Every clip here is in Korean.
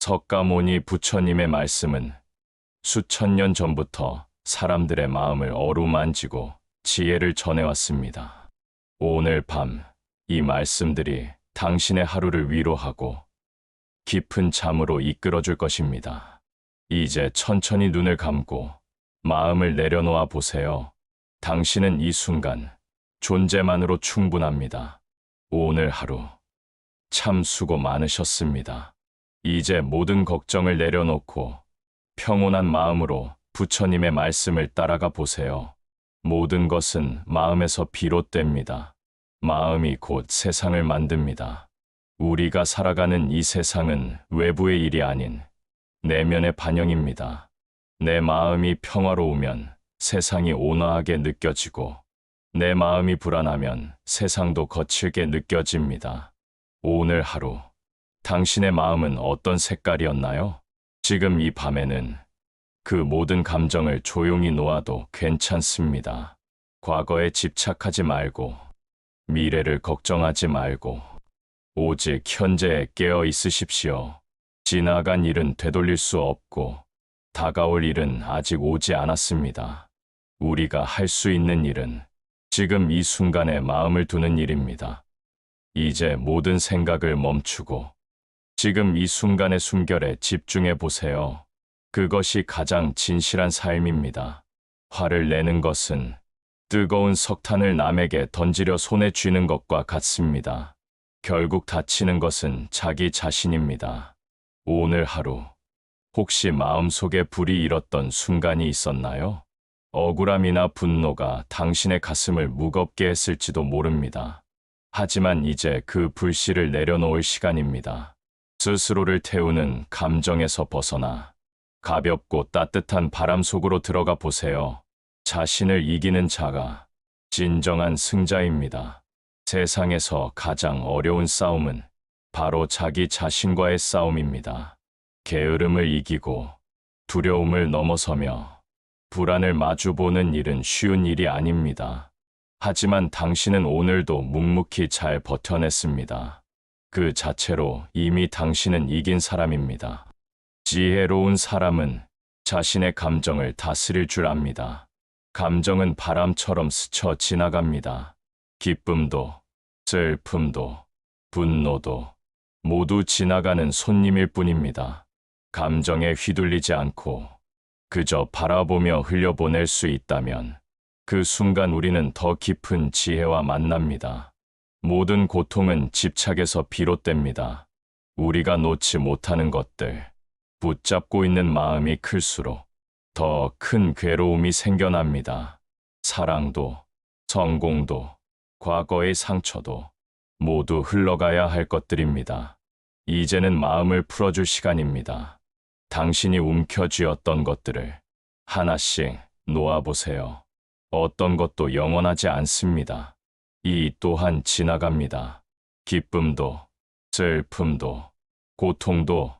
석가모니 부처님의 말씀은 수천 년 전부터 사람들의 마음을 어루만지고 지혜를 전해왔습니다. 오늘 밤 이 말씀들이 당신의 하루를 위로하고 깊은 잠으로 이끌어줄 것입니다. 이제 천천히 눈을 감고 마음을 내려놓아 보세요. 당신은 이 순간 존재만으로 충분합니다. 오늘 하루 참 수고 많으셨습니다. 이제 모든 걱정을 내려놓고 평온한 마음으로 부처님의 말씀을 따라가 보세요. 모든 것은 마음에서 비롯됩니다. 마음이 곧 세상을 만듭니다. 우리가 살아가는 이 세상은 외부의 일이 아닌 내면의 반영입니다. 내 마음이 평화로우면 세상이 온화하게 느껴지고 내 마음이 불안하면 세상도 거칠게 느껴집니다. 오늘 하루 당신의 마음은 어떤 색깔이었나요? 지금 이 밤에는 그 모든 감정을 조용히 놓아도 괜찮습니다. 과거에 집착하지 말고 미래를 걱정하지 말고 오직 현재에 깨어 있으십시오. 지나간 일은 되돌릴 수 없고 다가올 일은 아직 오지 않았습니다. 우리가 할 수 있는 일은 지금 이 순간에 마음을 두는 일입니다. 이제 모든 생각을 멈추고 지금 이 순간의 숨결에 집중해 보세요. 그것이 가장 진실한 삶입니다. 화를 내는 것은 뜨거운 석탄을 남에게 던지려 손에 쥐는 것과 같습니다. 결국 다치는 것은 자기 자신입니다. 오늘 하루 혹시 마음속에 불이 일었던 순간이 있었나요? 억울함이나 분노가 당신의 가슴을 무겁게 했을지도 모릅니다. 하지만 이제 그 불씨를 내려놓을 시간입니다. 스스로를 태우는 감정에서 벗어나 가볍고 따뜻한 바람 속으로 들어가 보세요. 자신을 이기는 자가 진정한 승자입니다. 세상에서 가장 어려운 싸움은 바로 자기 자신과의 싸움입니다. 게으름을 이기고 두려움을 넘어서며 불안을 마주보는 일은 쉬운 일이 아닙니다. 하지만 당신은 오늘도 묵묵히 잘 버텨냈습니다. 그 자체로 이미 당신은 이긴 사람입니다. 지혜로운 사람은 자신의 감정을 다스릴 줄 압니다. 감정은 바람처럼 스쳐 지나갑니다. 기쁨도, 슬픔도, 분노도 모두 지나가는 손님일 뿐입니다. 감정에 휘둘리지 않고 그저 바라보며 흘려보낼 수 있다면 그 순간 우리는 더 깊은 지혜와 만납니다. 모든 고통은 집착에서 비롯됩니다. 우리가 놓지 못하는 것들, 붙잡고 있는 마음이 클수록 더 큰 괴로움이 생겨납니다. 사랑도, 성공도, 과거의 상처도 모두 흘러가야 할 것들입니다. 이제는 마음을 풀어줄 시간입니다. 당신이 움켜쥐었던 것들을 하나씩 놓아보세요. 어떤 것도 영원하지 않습니다. 이 또한 지나갑니다. 기쁨도, 슬픔도, 고통도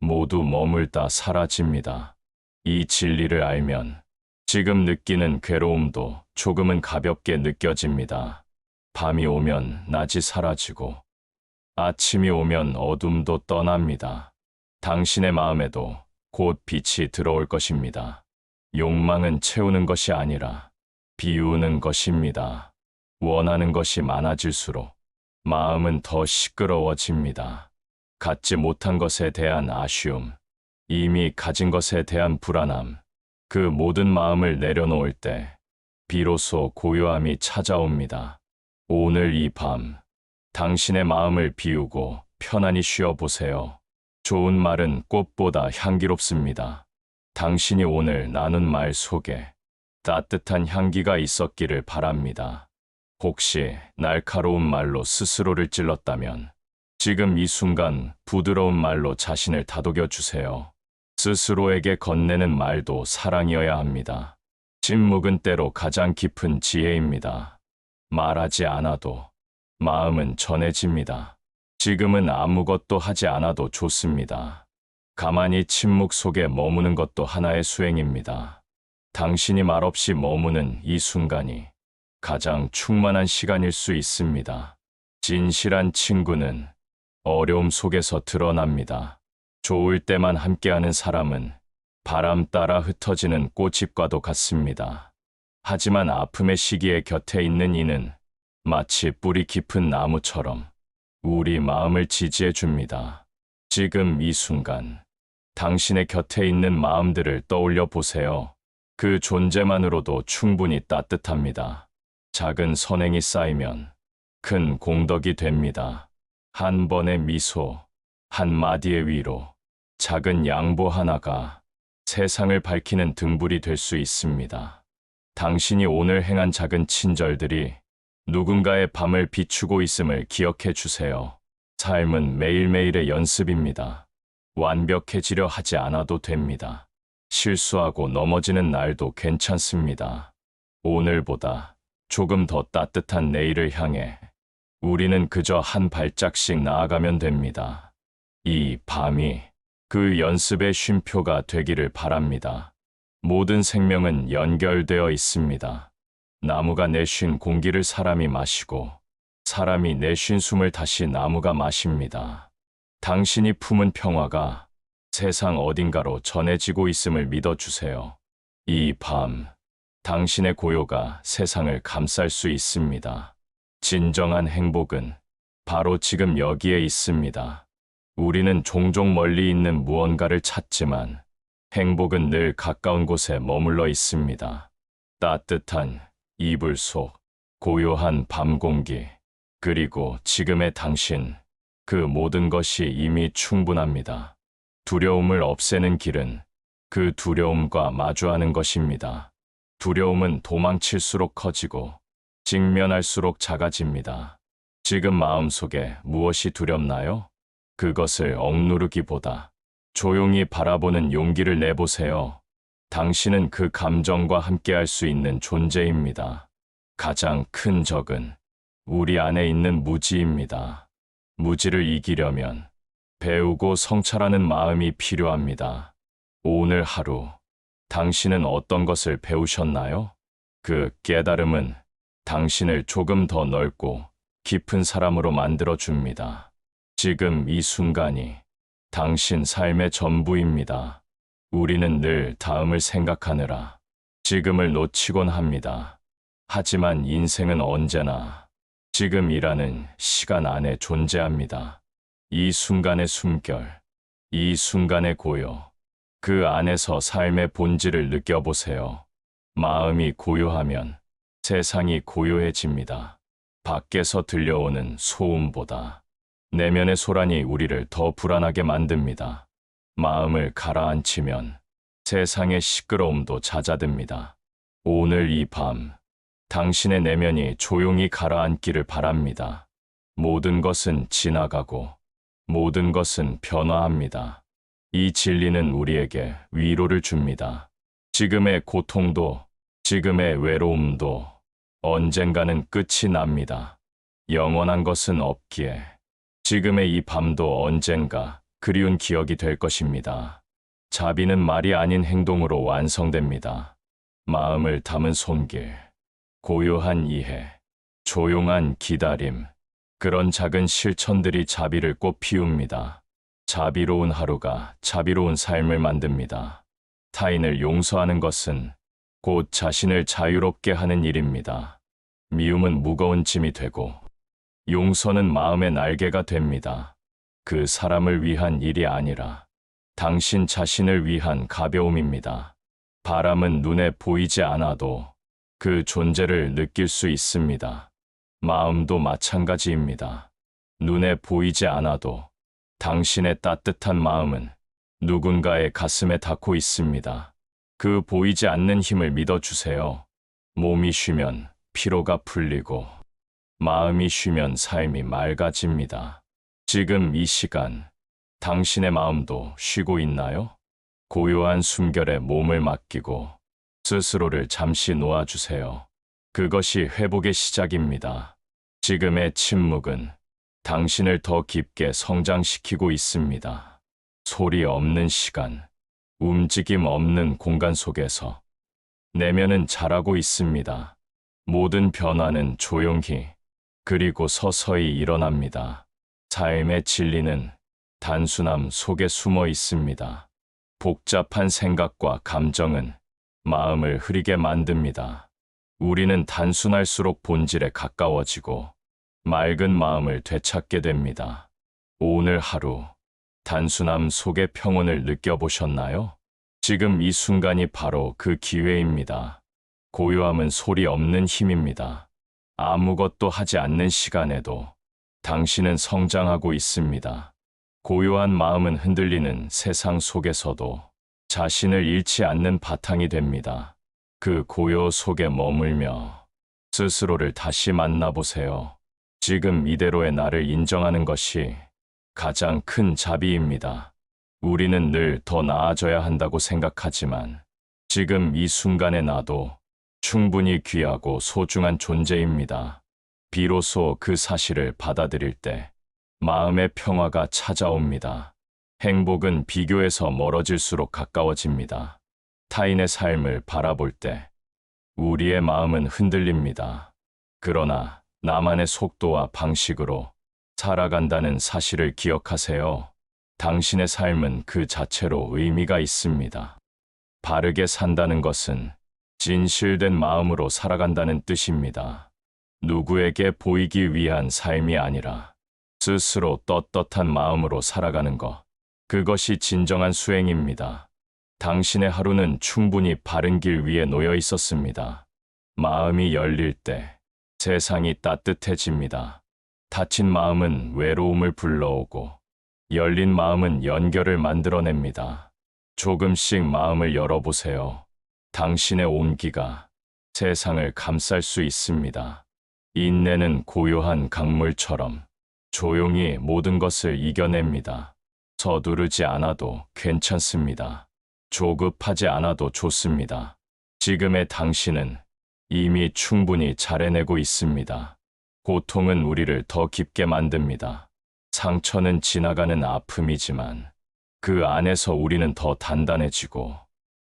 모두 머물다 사라집니다. 이 진리를 알면 지금 느끼는 괴로움도 조금은 가볍게 느껴집니다. 밤이 오면 낮이 사라지고 아침이 오면 어둠도 떠납니다. 당신의 마음에도 곧 빛이 들어올 것입니다. 욕망은 채우는 것이 아니라 비우는 것입니다. 원하는 것이 많아질수록 마음은 더 시끄러워집니다. 갖지 못한 것에 대한 아쉬움, 이미 가진 것에 대한 불안함, 그 모든 마음을 내려놓을 때 비로소 고요함이 찾아옵니다. 오늘 이 밤, 당신의 마음을 비우고 편안히 쉬어보세요. 좋은 말은 꽃보다 향기롭습니다. 당신이 오늘 나눈 말 속에 따뜻한 향기가 있었기를 바랍니다. 혹시 날카로운 말로 스스로를 찔렀다면 지금 이 순간 부드러운 말로 자신을 다독여 주세요. 스스로에게 건네는 말도 사랑이어야 합니다. 침묵은 때로 가장 깊은 지혜입니다. 말하지 않아도 마음은 전해집니다. 지금은 아무것도 하지 않아도 좋습니다. 가만히 침묵 속에 머무는 것도 하나의 수행입니다. 당신이 말없이 머무는 이 순간이 가장 충만한 시간일 수 있습니다. 진실한 친구는 어려움 속에서 드러납니다. 좋을 때만 함께하는 사람은 바람 따라 흩어지는 꽃잎과도 같습니다. 하지만 아픔의 시기에 곁에 있는 이는 마치 뿌리 깊은 나무처럼 우리 마음을 지지해 줍니다. 지금 이 순간 당신의 곁에 있는 마음들을 떠올려 보세요. 그 존재만으로도 충분히 따뜻합니다. 작은 선행이 쌓이면 큰 공덕이 됩니다. 한 번의 미소, 한 마디의 위로, 작은 양보 하나가 세상을 밝히는 등불이 될 수 있습니다. 당신이 오늘 행한 작은 친절들이 누군가의 밤을 비추고 있음을 기억해 주세요. 삶은 매일매일의 연습입니다. 완벽해지려 하지 않아도 됩니다. 실수하고 넘어지는 날도 괜찮습니다. 오늘보다 조금 더 따뜻한 내일을 향해 우리는 그저 한 발짝씩 나아가면 됩니다. 이 밤이 그 연습의 쉼표가 되기를 바랍니다. 모든 생명은 연결되어 있습니다. 나무가 내쉰 공기를 사람이 마시고 사람이 내쉰 숨을 다시 나무가 마십니다. 당신이 품은 평화가 세상 어딘가로 전해지고 있음을 믿어주세요. 이 밤, 당신의 고요가 세상을 감쌀 수 있습니다. 진정한 행복은 바로 지금 여기에 있습니다. 우리는 종종 멀리 있는 무언가를 찾지만 행복은 늘 가까운 곳에 머물러 있습니다. 따뜻한 이불 속, 고요한 밤 공기, 그리고 지금의 당신, 그 모든 것이 이미 충분합니다. 두려움을 없애는 길은 그 두려움과 마주하는 것입니다. 두려움은 도망칠수록 커지고 직면할수록 작아집니다. 지금 마음속에 무엇이 두렵나요? 그것을 억누르기보다 조용히 바라보는 용기를 내보세요. 당신은 그 감정과 함께할 수 있는 존재입니다. 가장 큰 적은 우리 안에 있는 무지입니다. 무지를 이기려면 배우고 성찰하는 마음이 필요합니다. 오늘 하루 당신은 어떤 것을 배우셨나요? 그 깨달음은 당신을 조금 더 넓고 깊은 사람으로 만들어 줍니다. 지금 이 순간이 당신 삶의 전부입니다. 우리는 늘 다음을 생각하느라 지금을 놓치곤 합니다. 하지만 인생은 언제나 지금이라는 시간 안에 존재합니다. 이 순간의 숨결, 이 순간의 고요, 그 안에서 삶의 본질을 느껴보세요. 마음이 고요하면 세상이 고요해집니다. 밖에서 들려오는 소음보다 내면의 소란이 우리를 더 불안하게 만듭니다. 마음을 가라앉히면 세상의 시끄러움도 잦아듭니다. 오늘 이 밤, 당신의 내면이 조용히 가라앉기를 바랍니다. 모든 것은 지나가고 모든 것은 변화합니다. 이 진리는 우리에게 위로를 줍니다. 지금의 고통도, 지금의 외로움도 언젠가는 끝이 납니다. 영원한 것은 없기에 지금의 이 밤도 언젠가 그리운 기억이 될 것입니다. 자비는 말이 아닌 행동으로 완성됩니다. 마음을 담은 손길, 고요한 이해, 조용한 기다림, 그런 작은 실천들이 자비를 꽃 피웁니다. 자비로운 하루가 자비로운 삶을 만듭니다. 타인을 용서하는 것은 곧 자신을 자유롭게 하는 일입니다. 미움은 무거운 짐이 되고 용서는 마음의 날개가 됩니다. 그 사람을 위한 일이 아니라 당신 자신을 위한 가벼움입니다. 바람은 눈에 보이지 않아도 그 존재를 느낄 수 있습니다. 마음도 마찬가지입니다. 눈에 보이지 않아도 당신의 따뜻한 마음은 누군가의 가슴에 닿고 있습니다. 그 보이지 않는 힘을 믿어주세요. 몸이 쉬면 피로가 풀리고 마음이 쉬면 삶이 맑아집니다. 지금 이 시간 당신의 마음도 쉬고 있나요? 고요한 숨결에 몸을 맡기고 스스로를 잠시 놓아주세요. 그것이 회복의 시작입니다. 지금의 침묵은 당신을 더 깊게 성장시키고 있습니다. 소리 없는 시간, 움직임 없는 공간 속에서 내면은 자라고 있습니다. 모든 변화는 조용히 그리고 서서히 일어납니다. 삶의 진리는 단순함 속에 숨어 있습니다. 복잡한 생각과 감정은 마음을 흐리게 만듭니다. 우리는 단순할수록 본질에 가까워지고 맑은 마음을 되찾게 됩니다. 오늘 하루 단순함 속의 평온을 느껴보셨나요? 지금 이 순간이 바로 그 기회입니다. 고요함은 소리 없는 힘입니다. 아무것도 하지 않는 시간에도 당신은 성장하고 있습니다. 고요한 마음은 흔들리는 세상 속에서도 자신을 잃지 않는 바탕이 됩니다. 그 고요 속에 머물며 스스로를 다시 만나보세요. 지금 이대로의 나를 인정하는 것이 가장 큰 자비입니다. 우리는 늘 더 나아져야 한다고 생각하지만 지금 이 순간의 나도 충분히 귀하고 소중한 존재입니다. 비로소 그 사실을 받아들일 때 마음의 평화가 찾아옵니다. 행복은 비교에서 멀어질수록 가까워집니다. 타인의 삶을 바라볼 때 우리의 마음은 흔들립니다. 그러나 나만의 속도와 방식으로 살아간다는 사실을 기억하세요. 당신의 삶은 그 자체로 의미가 있습니다. 바르게 산다는 것은 진실된 마음으로 살아간다는 뜻입니다. 누구에게 보이기 위한 삶이 아니라 스스로 떳떳한 마음으로 살아가는 것. 그것이 진정한 수행입니다. 당신의 하루는 충분히 바른 길 위에 놓여 있었습니다. 마음이 열릴 때 세상이 따뜻해집니다. 다친 마음은 외로움을 불러오고 열린 마음은 연결을 만들어냅니다. 조금씩 마음을 열어보세요. 당신의 온기가 세상을 감쌀 수 있습니다. 인내는 고요한 강물처럼 조용히 모든 것을 이겨냅니다. 서두르지 않아도 괜찮습니다. 조급하지 않아도 좋습니다. 지금의 당신은 이미 충분히 잘해내고 있습니다. 고통은 우리를 더 깊게 만듭니다. 상처는 지나가는 아픔이지만 그 안에서 우리는 더 단단해지고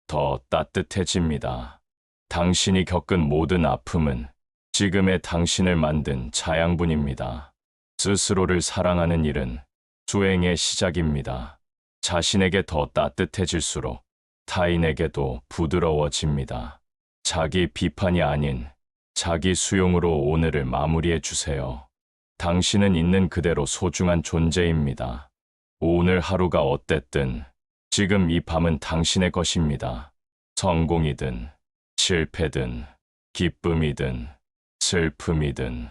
더 따뜻해집니다. 당신이 겪은 모든 아픔은 지금의 당신을 만든 자양분입니다. 스스로를 사랑하는 일은 수행의 시작입니다. 자신에게 더 따뜻해질수록 타인에게도 부드러워집니다. 자기 비판이 아닌 자기 수용으로 오늘을 마무리해 주세요. 당신은 있는 그대로 소중한 존재입니다. 오늘 하루가 어땠든 지금 이 밤은 당신의 것입니다. 성공이든 실패든 기쁨이든 슬픔이든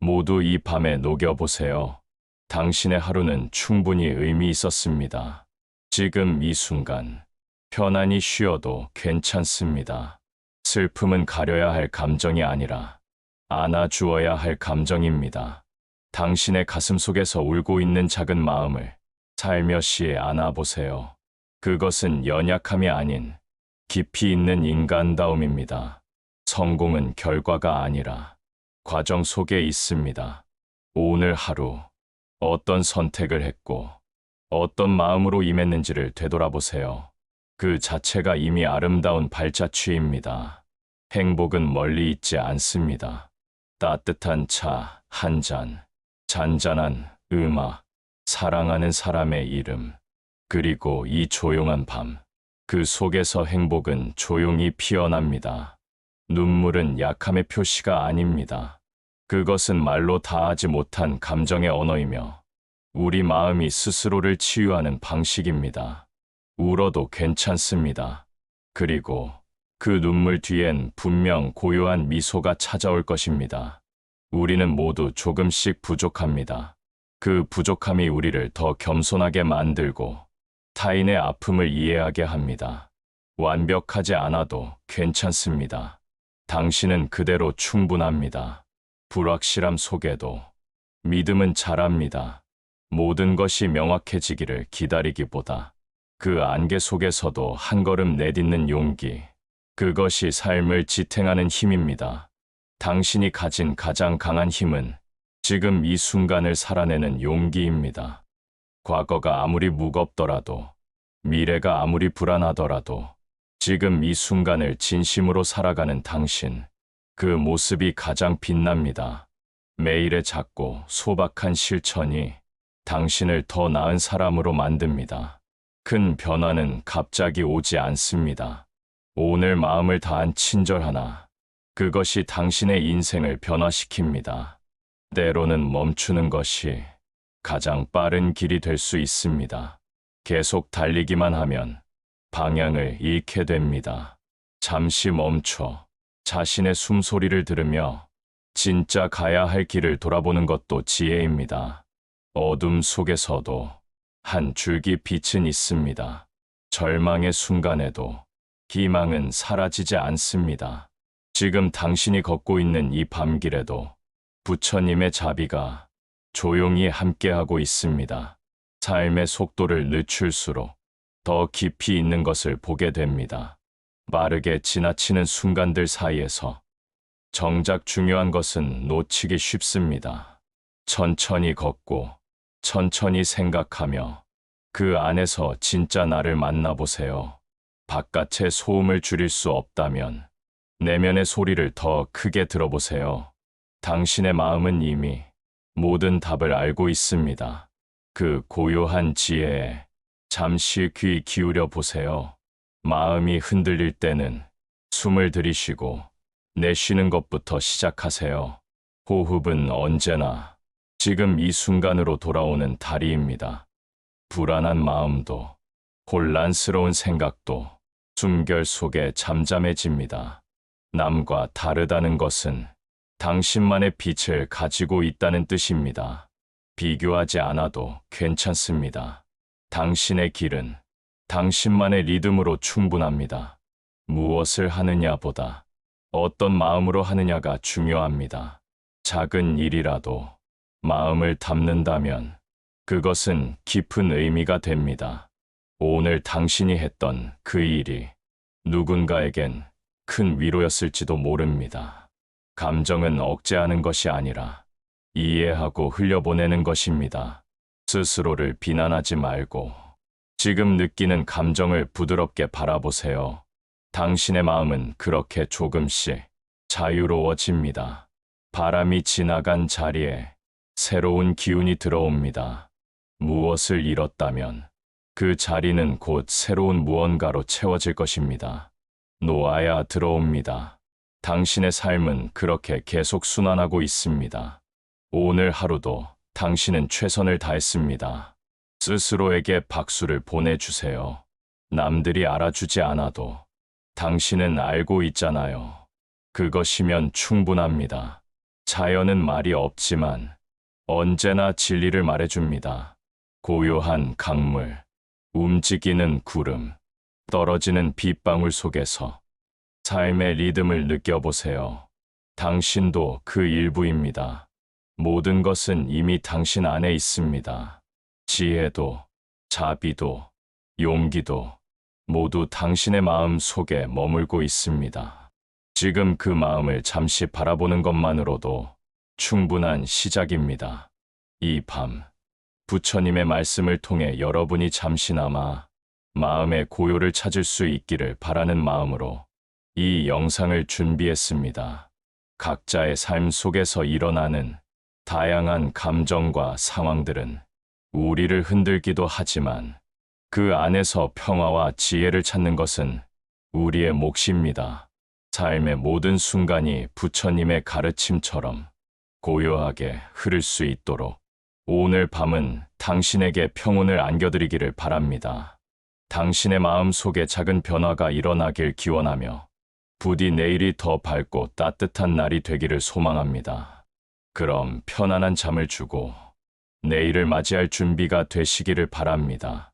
모두 이 밤에 녹여보세요. 당신의 하루는 충분히 의미 있었습니다. 지금 이 순간 편안히 쉬어도 괜찮습니다. 슬픔은 가려야 할 감정이 아니라 안아주어야 할 감정입니다. 당신의 가슴 속에서 울고 있는 작은 마음을 살며시 안아보세요. 그것은 연약함이 아닌 깊이 있는 인간다움입니다. 성공은 결과가 아니라 과정 속에 있습니다. 오늘 하루 어떤 선택을 했고 어떤 마음으로 임했는지를 되돌아보세요. 그 자체가 이미 아름다운 발자취입니다. 행복은 멀리 있지 않습니다. 따뜻한 차 한 잔, 잔잔한 음악, 사랑하는 사람의 이름, 그리고 이 조용한 밤, 그 속에서 행복은 조용히 피어납니다. 눈물은 약함의 표시가 아닙니다. 그것은 말로 다하지 못한 감정의 언어이며 우리 마음이 스스로를 치유하는 방식입니다. 울어도 괜찮습니다. 그리고 그 눈물 뒤엔 분명 고요한 미소가 찾아올 것입니다. 우리는 모두 조금씩 부족합니다. 그 부족함이 우리를 더 겸손하게 만들고 타인의 아픔을 이해하게 합니다. 완벽하지 않아도 괜찮습니다. 당신은 그대로 충분합니다. 불확실함 속에도 믿음은 자랍니다. 모든 것이 명확해지기를 기다리기보다 그 안개 속에서도 한 걸음 내딛는 용기, 그것이 삶을 지탱하는 힘입니다. 당신이 가진 가장 강한 힘은 지금 이 순간을 살아내는 용기입니다. 과거가 아무리 무겁더라도, 미래가 아무리 불안하더라도, 지금 이 순간을 진심으로 살아가는 당신, 그 모습이 가장 빛납니다. 매일의 작고 소박한 실천이 당신을 더 나은 사람으로 만듭니다. 큰 변화는 갑자기 오지 않습니다. 오늘 마음을 다한 친절 하나, 그것이 당신의 인생을 변화시킵니다. 때로는 멈추는 것이 가장 빠른 길이 될 수 있습니다. 계속 달리기만 하면 방향을 잃게 됩니다. 잠시 멈춰 자신의 숨소리를 들으며 진짜 가야 할 길을 돌아보는 것도 지혜입니다. 어둠 속에서도 한 줄기 빛은 있습니다. 절망의 순간에도 희망은 사라지지 않습니다. 지금 당신이 걷고 있는 이 밤길에도 부처님의 자비가 조용히 함께하고 있습니다. 삶의 속도를 늦출수록 더 깊이 있는 것을 보게 됩니다. 빠르게 지나치는 순간들 사이에서 정작 중요한 것은 놓치기 쉽습니다. 천천히 걷고 천천히 생각하며 그 안에서 진짜 나를 만나보세요. 바깥의 소음을 줄일 수 없다면 내면의 소리를 더 크게 들어보세요. 당신의 마음은 이미 모든 답을 알고 있습니다. 그 고요한 지혜에 잠시 귀 기울여 보세요. 마음이 흔들릴 때는 숨을 들이쉬고 내쉬는 것부터 시작하세요. 호흡은 언제나 지금 이 순간으로 돌아오는 다리입니다. 불안한 마음도 혼란스러운 생각도 숨결 속에 잠잠해집니다. 남과 다르다는 것은 당신만의 빛을 가지고 있다는 뜻입니다. 비교하지 않아도 괜찮습니다. 당신의 길은 당신만의 리듬으로 충분합니다. 무엇을 하느냐보다 어떤 마음으로 하느냐가 중요합니다. 작은 일이라도 마음을 담는다면 그것은 깊은 의미가 됩니다. 오늘 당신이 했던 그 일이 누군가에겐 큰 위로였을지도 모릅니다. 감정은 억제하는 것이 아니라 이해하고 흘려보내는 것입니다. 스스로를 비난하지 말고 지금 느끼는 감정을 부드럽게 바라보세요. 당신의 마음은 그렇게 조금씩 자유로워집니다. 바람이 지나간 자리에 새로운 기운이 들어옵니다. 무엇을 잃었다면 그 자리는 곧 새로운 무언가로 채워질 것입니다. 놓아야 들어옵니다. 당신의 삶은 그렇게 계속 순환하고 있습니다. 오늘 하루도 당신은 최선을 다했습니다. 스스로에게 박수를 보내주세요. 남들이 알아주지 않아도 당신은 알고 있잖아요. 그것이면 충분합니다. 자연은 말이 없지만 언제나 진리를 말해줍니다. 고요한 강물, 움직이는 구름, 떨어지는 빗방울 속에서 삶의 리듬을 느껴보세요. 당신도 그 일부입니다. 모든 것은 이미 당신 안에 있습니다. 지혜도, 자비도, 용기도 모두 당신의 마음 속에 머물고 있습니다. 지금 그 마음을 잠시 바라보는 것만으로도 충분한 시작입니다. 이 밤, 부처님의 말씀을 통해 여러분이 잠시나마 마음의 고요를 찾을 수 있기를 바라는 마음으로 이 영상을 준비했습니다. 각자의 삶 속에서 일어나는 다양한 감정과 상황들은 우리를 흔들기도 하지만 그 안에서 평화와 지혜를 찾는 것은 우리의 몫입니다. 삶의 모든 순간이 부처님의 가르침처럼 고요하게 흐를 수 있도록 오늘 밤은 당신에게 평온을 안겨드리기를 바랍니다. 당신의 마음 속에 작은 변화가 일어나길 기원하며 부디 내일이 더 밝고 따뜻한 날이 되기를 소망합니다. 그럼 편안한 잠을 주고 내일을 맞이할 준비가 되시기를 바랍니다.